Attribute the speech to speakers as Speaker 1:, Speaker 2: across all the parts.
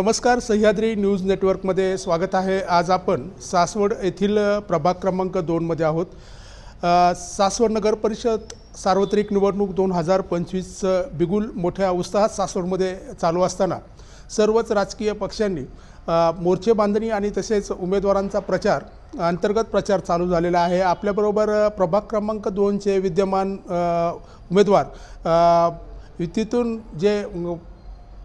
Speaker 1: नमस्कार सह्याद्री न्यूज नेटवर्कमध्ये स्वागत आहे. आज आपण सासवड येथील प्रभाग क्रमांक दोनमध्ये आहोत. सासवड नगर परिषद सार्वत्रिक निवडणूक दोन हजार पंचवीस बिगुल मोठ्या उत्साहात सासवडमध्ये चालू असताना सर्वच राजकीय पक्षांनी मोर्चे बांधणी आणि तसेच उमेदवारांचा प्रचार अंतर्गत प्रचार चालू झालेला आहे. आपल्याबरोबर प्रभाग क्रमांक दोनचे विद्यमान उमेदवार युतीतून जे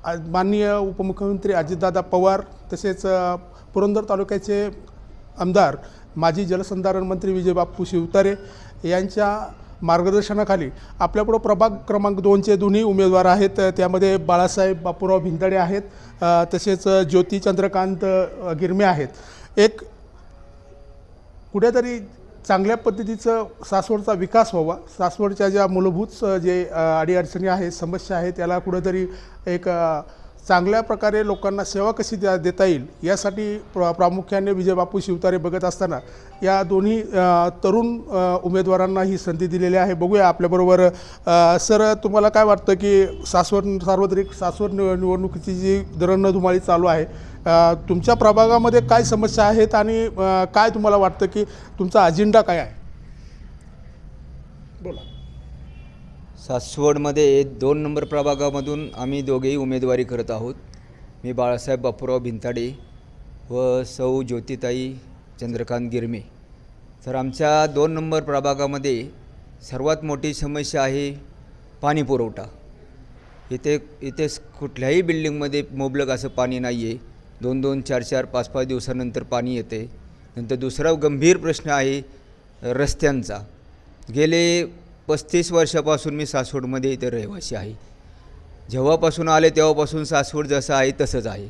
Speaker 1: माननीय उपमुख्यमंत्री अजितदादा पवार तसेच पुरंदर तालुक्याचे आमदार माजी जलसंधारण मंत्री विजयबापू शिवतारे यांच्या मार्गदर्शनाखाली आपल्यापुढं प्रभाग क्रमांक दोनचे दोन्ही उमेदवार आहेत. त्यामध्ये बाळासाहेब बापूराव भिंदडे आहेत तसेच ज्योती चंद्रकांत गिरमे आहेत. एक कुठेतरी चांगल्या पद्धतीचं सासवडचा विकास व्हावा. सासवडच्या ज्या मूलभूत जे अडीअडचणी आहेत समस्या आहेत त्याला कुठंतरी एक चांगल्या प्रकारे लोकांना सेवा कशी द्या देता येईल यासाठी प्र प्रामुख्याने विजयबापू शिवतारे बघत असताना या दोन्ही तरुण उमेदवारांना ही संधी दिलेली आहे. बघूया आपल्याबरोबर सर तुम्हाला काय वाटतं की सासवड सार्वत्रिक सासवड निव निवडणुकीची जी दरणधुमाळी चालू आहे तुमच्या प्रभागामध्ये काय समस्या आहेत आणि काय तुम्हाला वाटतं की तुमचा अजेंडा काय आहे? बोला.
Speaker 2: सासवडमध्ये दोन नंबर प्रभागामधून आम्ही दोघेही उमेदवारी करत आहोत. मी बाळासाहेब बापूराव भिंताडे व सौ ज्योतिताई चंद्रकांत गिरमे. तर आमच्या दोन नंबर प्रभागामध्ये सर्वात मोठी समस्या आहे पाणी पुरवठा. इथे इथे कुठल्याही बिल्डिंगमध्ये मुबलक असं पाणी नाही आहे दोन दोन चार चार पाच पाच दिवसानंतर पाणी येते. नंतर दुसरा गंभीर प्रश्न आहे रस्त्यांचा. गेले पस्तीस वर्षापासून मी सासवडमध्ये इथे रहिवासी आहे. जेव्हापासून आले तेव्हापासून सासवड जसं आहे तसंच आहे.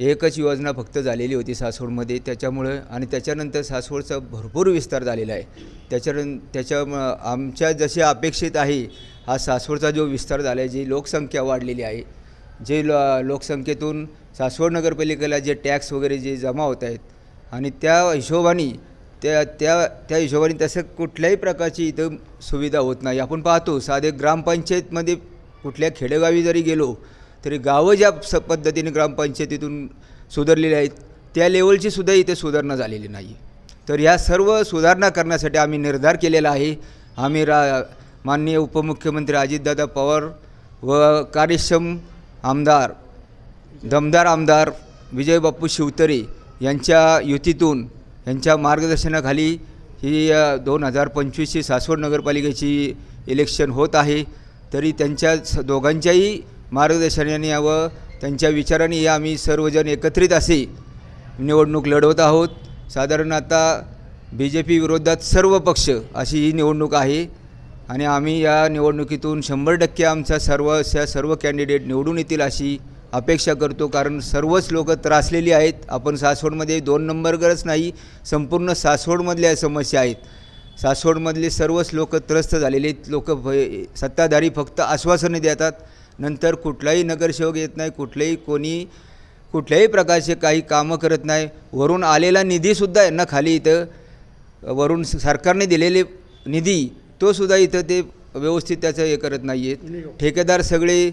Speaker 2: एकच योजना फक्त झालेली होती सासवडमध्ये. त्याच्यामुळं आणि त्याच्यानंतर सासवडचा भरपूर विस्तार झालेला आहे. त्याच्यानं त्याच्या आमच्या जसे अपेक्षित आहे हा सासवडचा जो विस्तार झाला आहे जी लोकसंख्या वाढलेली आहे जे लो लोकसंख्येतून सासवड नगरपालिकेला जे टॅक्स वगैरे जे जमा होत आहेत आणि त्या हिशोबाने त्या त्या त्या हिशोबाने तसं कुठल्याही प्रकारची इथं सुविधा होत नाही. आपण पाहतो साधे ग्रामपंचायतमध्ये कुठल्या खेडेगावी जरी गेलो तरी गावं ज्या स पद्धतीने ग्रामपंचायतीतून सुधारलेली आहेत त्या लेवलची सुद्धा इथे सुधारणा झालेली नाही. तर ह्या सर्व सुधारणा करण्यासाठी आम्ही निर्धार केलेला आहे. आम्ही रा माननीय उपमुख्यमंत्री अजितदादा पवार व कार्यक्षम आमदार दमदार आमदार विजयबापू शिवतरे यांच्या युतीतून यांच्या मार्गदर्शनाखाली ही दोन हजार पंचवीसची सासवड नगरपालिकेची इलेक्शन होत आहे. तरी त्यांच्या स दोघांच्याही मार्गदर्शनाने व त्यांच्या विचाराने या आम्ही सर्वजण एकत्रित असे निवडणूक लढवत आहोत. साधारण आता बी जे पी विरोधात सर्व पक्ष अशी ही निवडणूक आहे. आणि आम्ही या निवडणुकीतून शंभर टक्के आमचा सर्व स- सर्व कॅन्डिडेट निवडून येतील अशी अपेक्षा करतो. कारण सर्वच लोक त्रासलेली आहेत. आपण सासवडमध्ये दोन नंबरगरच नाही. संपूर्ण सासवडमधल्या समस्या आहेत. सासवडमधले सर्वच लोक त्रस्त झालेले आहेत. लोक सत्ताधारी फक्त आश्वासने देतात. नंतर कुठलाही नगरसेवक येत नाही. कुठलेही कोणी कुठल्याही प्रकारचे काही कामं करत नाही. वरून आलेला निधीसुद्धा यांना खाली इथं वरून स- सरकारने दिलेले निधी तो सुद्धा इथं ते व्यवस्थित त्याचं हे करत नाही आहेत ठेकेदार सगळे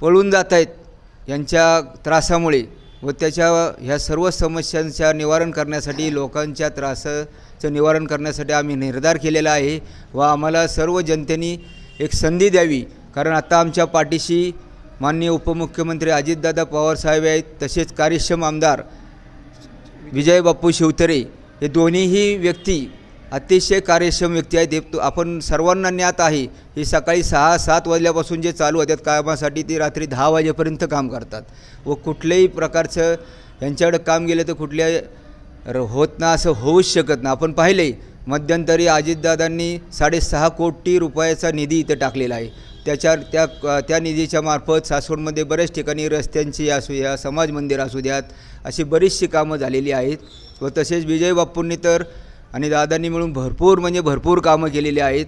Speaker 2: पळून जात आहेत यांच्या त्रासामुळे व त्याच्या ह्या सर्व समस्यांच्या निवारण करण्यासाठी लोकांच्या त्रासाचं निवारण करण्यासाठी आम्ही निर्धार केलेला आहे व आम्हाला सर्व जनतेने एक संधी द्यावी. कारण आता आमच्या पाठीशी माननीय उपमुख्यमंत्री अजितदादा पवारसाहेब आहेत तसेच कार्यक्षम आमदार विजय बाप्पू शिवतरे. हे दोन्हीही व्यक्ती अतिशय कार्यक्षम व्यक्ती आहे. ते आपण सर्वांना ज्ञात आहे. हे सकाळी सहा सात वाजल्यापासून जे चालू होतात कामासाठी ते रात्री दहा वाजेपर्यंत काम करतात. व कुठल्याही प्रकारचं यांच्याकडे काम गेलं तर कुठल्या र- होत ना असं होऊच शकत ना आपण पाहिले मध्यंतरी अजितदादांनी साडेसहा कोटी रुपयाचा निधी इथं टाकलेला आहे. त्याच्या त्या त्या निधीच्या मार्फत सासवडमध्ये बऱ्याच ठिकाणी रस्त्यांची असू द्या समाज मंदिर असू द्यात अशी बरीचशी कामं झालेली आहेत. व तसेच विजय बाप्पूंनी तर आणि दादांनी मिळून भरपूर म्हणजे भरपूर कामं केलेली आहेत.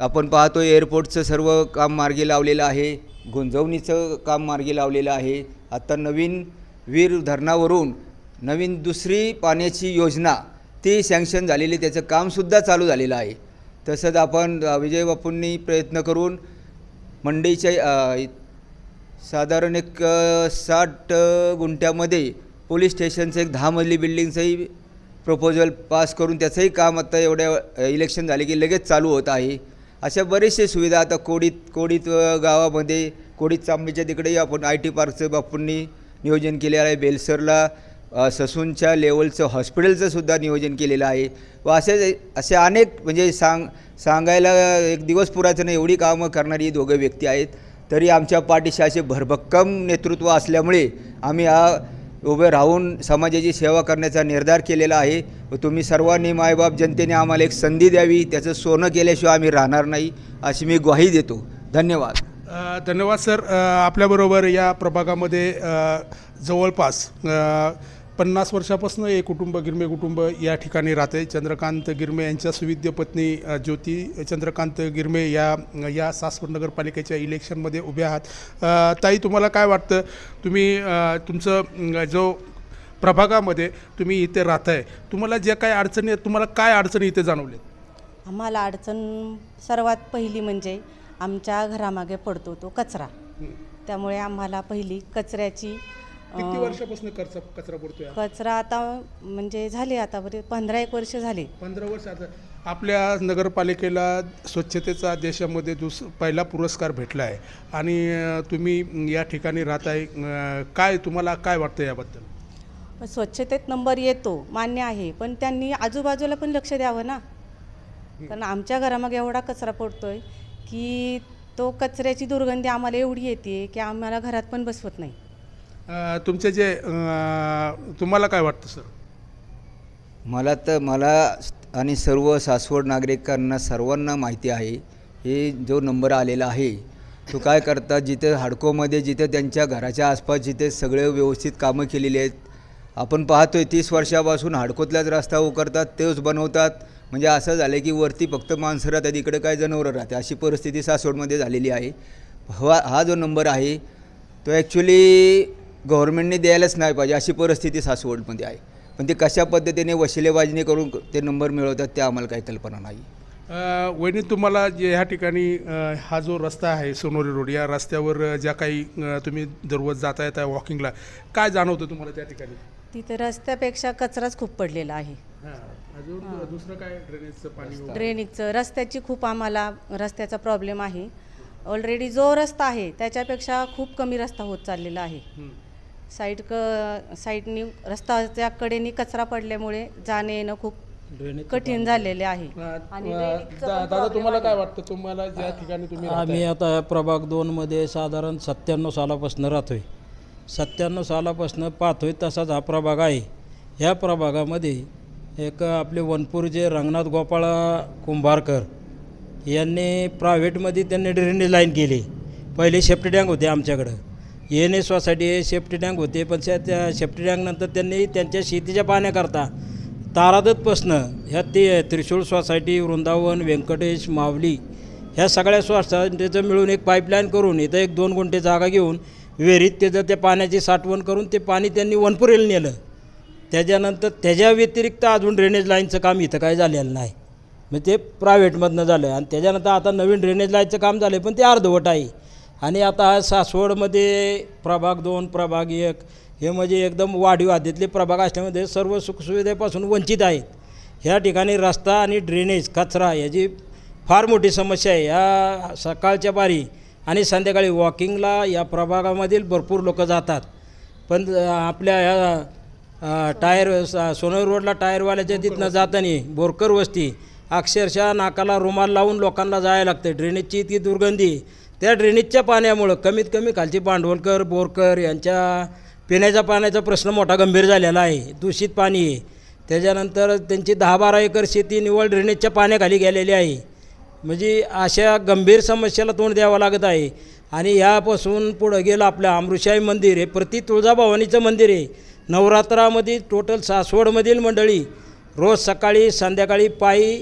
Speaker 2: आपण पाहतो एअरपोर्टचं सर्व काम मार्गी लावलेलं आहे. गुंजवणीचं काम मार्गी लावलेलं आहे. आता नवीन वीर धरणावरून नवीन दुसरी पाण्याची योजना ती सँक्शन झालेली त्याचं कामसुद्धा चालू झालेलं आहे. तसंच आपण विजय बापूंनी प्रयत्न करून मंडईच्या साधारण एक साठ गुंठ्यामध्ये पोलीस स्टेशनचं एक दहा मजली बिल्डिंगचंही प्रपोजल पास करून त्याचंही काम आता एवढ्या इलेक्शन झाले की लगेच चालू होत आहे. अशा बरेचसे सुविधा आता कोडीत कोडीत गावामध्ये कोडीत चांबीच्या तिकडेही आपण आय टी पार्कचं बापूंनी नियोजन केलेलं आहे. बेलसरला ससूनच्या लेवलचं हॉस्पिटलचं सुद्धा नियोजन केलेलं आहे. व असे असे अनेक म्हणजे सांग सांगायला एक दिवस पुराचं नाही एवढी कामं करणारी दोघं व्यक्ती आहेत. तरी आमच्या पाठीशी असे भरभक्कम नेतृत्व असल्यामुळे आम्ही हा उभे राहून समाजाची सेवा करण्याचा निर्धार केलेला आहे. व तुम्ही सर्वांनी मायबाप जनतेने आम्हाला एक संधी द्यावी त्याचं सोनं केल्याशिवाय आम्ही राहणार नाही अशी मी ग्वाही देतो. धन्यवाद.
Speaker 1: धन्यवाद सर. आपल्याबरोबर या प्रभागामध्ये जवळपास पन्नास वर्षापासून हे कुटुंब गिरमे कुटुंब या ठिकाणी राहते. चंद्रकांत गिरमे यांच्या सुविद्य पत्नी ज्योती चंद्रकांत गिरमे या या सासवड नगरपालिकेच्या इलेक्शनमध्ये उभ्या आहात. ताई तुम्हाला काय वाटतं? तुम्ही तुमचं जो प्रभागामध्ये तुम्ही इथे राहताय तुम्हाला ज्या काही अडचणी आहेत तुम्हाला काय अडचणी इथे जाणवल्या
Speaker 3: आम्हाला अडचण सर्वात पहिली म्हणजे आमच्या घरामागे पडतो तो कचरा. त्यामुळे आम्हाला पहिली कचऱ्याची
Speaker 1: किती वर्षापासून कचरा कचरा पडतोय
Speaker 3: कचरा आता म्हणजे झाले आता बरे पंधरा एक वर्ष झाले.
Speaker 1: पंधरा वर्ष आता. आपल्या नगरपालिकेला स्वच्छतेचा देशामध्ये दुस पहिला पुरस्कार भेटला आहे आणि तुम्ही या ठिकाणी राहताय. काय तुम्हाला काय वाटतं याबद्दल?
Speaker 3: स्वच्छतेत नंबर येतो मान्य आहे. पण त्यांनी आजूबाजूला पण लक्ष द्यावं ना. कारण आमच्या घरामागे एवढा कचरा पडतोय की तो कचऱ्याची दुर्गंधी आम्हाला एवढी येते की आम्हाला घरात पण बसवत नाही.
Speaker 1: तुमचे जे तुम्हाला काय वाटतं सर?
Speaker 2: मला तर मला आणि सर्व सासवड नागरिकांना सर्वांना माहिती आहे हे जो नंबर आलेला आहे तो काय करतात जिथे हाडकोमध्ये जिथे त्यांच्या घराच्या आसपास जिथे सगळे व्यवस्थित कामं केलेली आहेत आपण पाहतोय तीस वर्षापासून हाडकोतल्याच रस्ता उकरतात तेच बनवतात म्हणजे असं झालं की वरती फक्त माणसं राहतात इकडे काय जनावरं राहते अशी परिस्थिती सासवडमध्ये झालेली आहे. हा हा जो नंबर आहे तो ॲक्च्युली गव्हर्नमेंटने द्यायलाच नाही पाहिजे अशी परिस्थिती सासवडमध्ये आहे. पण ते कशा पद्धतीने वशिलेबाजीने करून ते नंबर मिळवतात ते आम्हाला काही कल्पना नाही.
Speaker 1: अ, वहिनी तुम्हाला जे ह्या ठिकाणी हा जो रस्ता आहे सोनोरी रोड या रस्त्यावर ज्या काही तुम्ही दररोज जाता येता वॉकिंगला काय जाणवतं तुम्हाला त्या ठिकाणी?
Speaker 3: तिथे रस्त्यापेक्षा कचराच खूप पडलेला आहे.
Speaker 1: हां अजून दुसरं काय ड्रेनेजचं पाणी वगैरे?
Speaker 3: ड्रेनिंगचं रस्त्याची खूप आम्हाला रस्त्याचा प्रॉब्लेम आहे. ऑलरेडी जो रस्ता आहे त्याच्यापेक्षा खूप कमी रस्ता होत चाललेला आहे. साईड क साईडनी रस्त्याच्या कडेने कचरा पडल्यामुळे जाणे येणं खूप कठीण झालेले आहे. आणि पण
Speaker 1: दादा
Speaker 3: problem
Speaker 1: तुम्हाला
Speaker 3: आहे.
Speaker 1: काय वाटतं? तुम्हाला ज्या ठिकाणी तुम्ही
Speaker 4: आम्ही आता प्रभाग दोनमध्ये साधारण सत्त्याण्णव सालापासून राहतोय. सत्त्याण्णव सालापासून पाहतोय तसाच हा प्रभाग आहे. ह्या प्रभागामध्ये एक आपले वनपूर जे रंगनाथ गोपाळ कुंभारकर यांनी प्रायव्हेटमध्ये त्यांनी ड्रेनेज लाईन केली. पहिले सेफ्टी टँक होते आमच्याकडं. एन एस सोसायटी हे सेफ्टी टँक होते पण त्या- त्या सेफ्टी टँकनंतर त्यांनी त्यांच्या शेतीच्या पाण्याकरता तारादतपासनं ह्या ते त्रिशूळ सोसायटी वृंदावन व्यंकटेश मावली ह्या सगळ्या सोसायटीचं मिळून एक पाईपलाईन करून इथं एक दोन गुंठे जागा घेऊन विहिरीत त्याचं त्या पाण्याची साठवण करून ते पाणी त्यांनी वनपुरेला नेलं. त्याच्यानंतर त्याच्या व्यतिरिक्त अजून ड्रेनेज लाईनचं काम इथं काय झालेलं नाही. मग ते प्रायव्हेटमधनं झालं आणि त्याच्यानंतर आता नवीन ड्रेनेज लाईनचं काम झालं पण ते अर्धवट आहे. आणि आता सासवडमध्ये प्रभाग दोन प्रभाग एक हे म्हणजे एकदम वाढीव आधीतले प्रभाग असल्यामध्ये सर्व सुखसुविधेपासून वंचित आहेत. ह्या ठिकाणी रस्ता आणि ड्रेनेज कचरा याची फार मोठी समस्या आहे. या सकाळच्या बारी आणि संध्याकाळी वॉकिंगला या प्रभागामधील भरपूर लोक जातात. पण आपल्या ह्या टायर सोनर रोडला टायरवाल्याच्या तिथनं जाताना बोरकर वस्ती अक्षरशः नाकाला रुमाल लावून लोकांना जायला लागतं ड्रेनेजची इतकी दुर्गंधी त्या ड्रेनेजच्या पाण्यामुळं कमीत कमी खालची भांडवलकर बोरकर यांच्या पिण्याच्या पाण्याचा प्रश्न मोठा गंभीर झालेला आहे. दूषित पाणी आहे. त्याच्यानंतर त्यांची दहा बारा एकर शेती निवळ ड्रेनेजच्या पाण्याखाली गेलेली आहे. म्हणजे अशा गंभीर समस्येला तोंड द्यावं लागत आहे. आणि यापासून पुढं गेलं आपलं अमृषाई मंदिर हे प्रति तुळजाभवानीचं मंदिर आहे. नवरात्रामध्ये टोटल सासवडमधील मंडळी रोज सकाळी संध्याकाळी पायी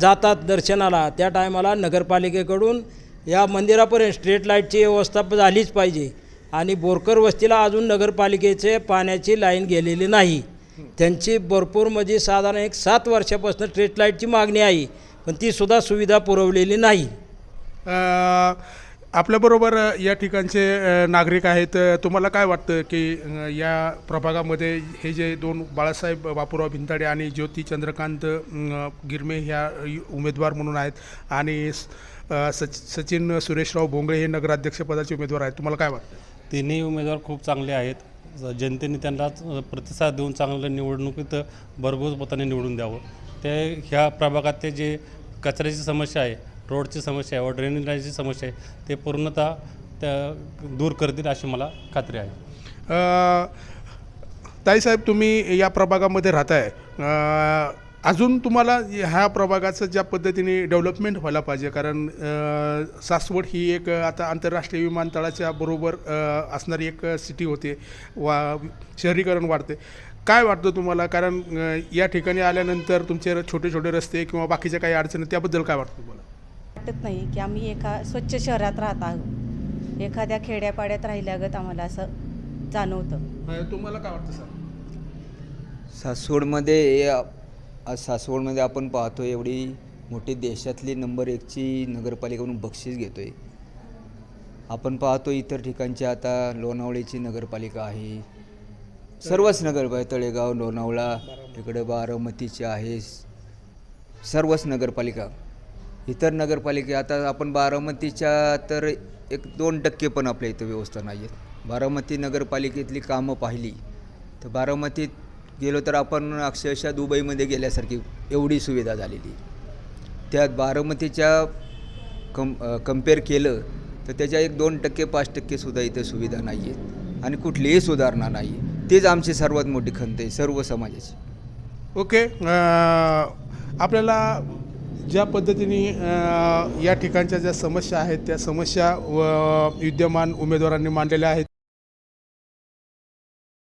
Speaker 4: जातात दर्शनाला. त्या टायमाला नगरपालिकेकडून या मंदिरापर्यंत स्ट्रीट लाईटची व्यवस्था झालीच पाहिजे. आणि बोरकर वस्तीला अजून नगरपालिकेचे पाण्याची लाईन गेलेली नाही. त्यांची भरपूर म्हणजे साधारण एक सात वर्षापासून स्ट्रीट लाईटची मागणी आहे. पण तीसुद्धा सुविधा पुरवलेली नाही.
Speaker 1: आपल्याबरोबर या ठिकाणचे नागरिक आहेत. तुम्हाला काय वाटतं की या प्रभागामध्ये हे जे दोन बाळासाहेब बापूराव भिंताडे आणि ज्योती चंद्रकांत गिरमे ह्या उमेदवार म्हणून आहेत आणि सच सचिन सुरेशराव भोंगळे हे नगराध्यक्षपदाचे उमेदवार आहेत. तुम्हाला काय वाटतं?
Speaker 5: तिन्ही उमेदवार खूप चांगले आहेत. जनतेने त्यांना प्रतिसाद देऊन चांगलं निवडणुकीत भरघोस मताने निवडून द्यावं. ते ह्या प्रभागातले जे कचऱ्याची समस्या आहे रोडची समस्या आहे व ड्रेनेज लाईनची समस्या आहे ते पूर्णतः त्या दूर करतील अशी मला खात्री आहे.
Speaker 1: ताईसाहेब तुम्ही या प्रभागामध्ये राहताय. अजून तुम्हाला ह्या प्रभागाचं ज्या पद्धतीने डेव्हलपमेंट व्हायला पाहिजे कारण सासवड ही एक आता आंतरराष्ट्रीय विमानतळाच्या बरोबर असणारी एक सिटी होते. वा शहरीकरण वाढते. काय वाटतं तुम्हाला? कारण या ठिकाणी आल्यानंतर तुमचे छोटे छोटे रस्ते किंवा बाकीच्या काही अडचणी त्याबद्दल काय वाटतं तुम्हाला?
Speaker 3: वाटत नाही की आम्ही एका स्वच्छ शहरात राहत आहोत. एखाद्या खेड्यापाड्यात राहिल्यागत आम्हाला असं जाणवतं.
Speaker 1: तुम्हाला काय वाटतं सर?
Speaker 2: सासवडमध्ये आज सासवडमध्ये आपण पाहतो एवढी मोठी देशातली नंबर एकची नगरपालिका म्हणून बक्षीस घेतो आहे आपण पाहतो इतर ठिकाणची आता लोणावळीची नगरपालिका आहे. सर्वच नगरपालिका तळेगाव लोणावळा इकडे बारामतीची आहे. सर्वच नगरपालिका. इतर नगरपालिका आता आपण बारामतीच्या तर एक दोन टक्के पण आपल्या इथं व्यवस्था नाही आहेत बारामती नगरपालिकेतली कामं पाहिली तर बारामतीत गेलो तर आपण अक्षरशः दुबईमध्ये गेल्यासारखी एवढी सुविधा झालेली. त्यात बारामतीच्या कम कंपेअर केलं तर त्याच्या एक दोन टक्के पाच टक्केसुद्धा इथं सुविधा नाही आहेत आणि कुठलीही सुधारणा नाही. तेच आमची सर्वात मोठी खंत आहे सर्व समाजाची.
Speaker 1: ओके आपल्याला ज्या पद्धतीने या ठिकाणच्या ज्या समस्या आहेत त्या समस्या व विद्यमान उमेदवारांनी मांडलेल्या आहेत.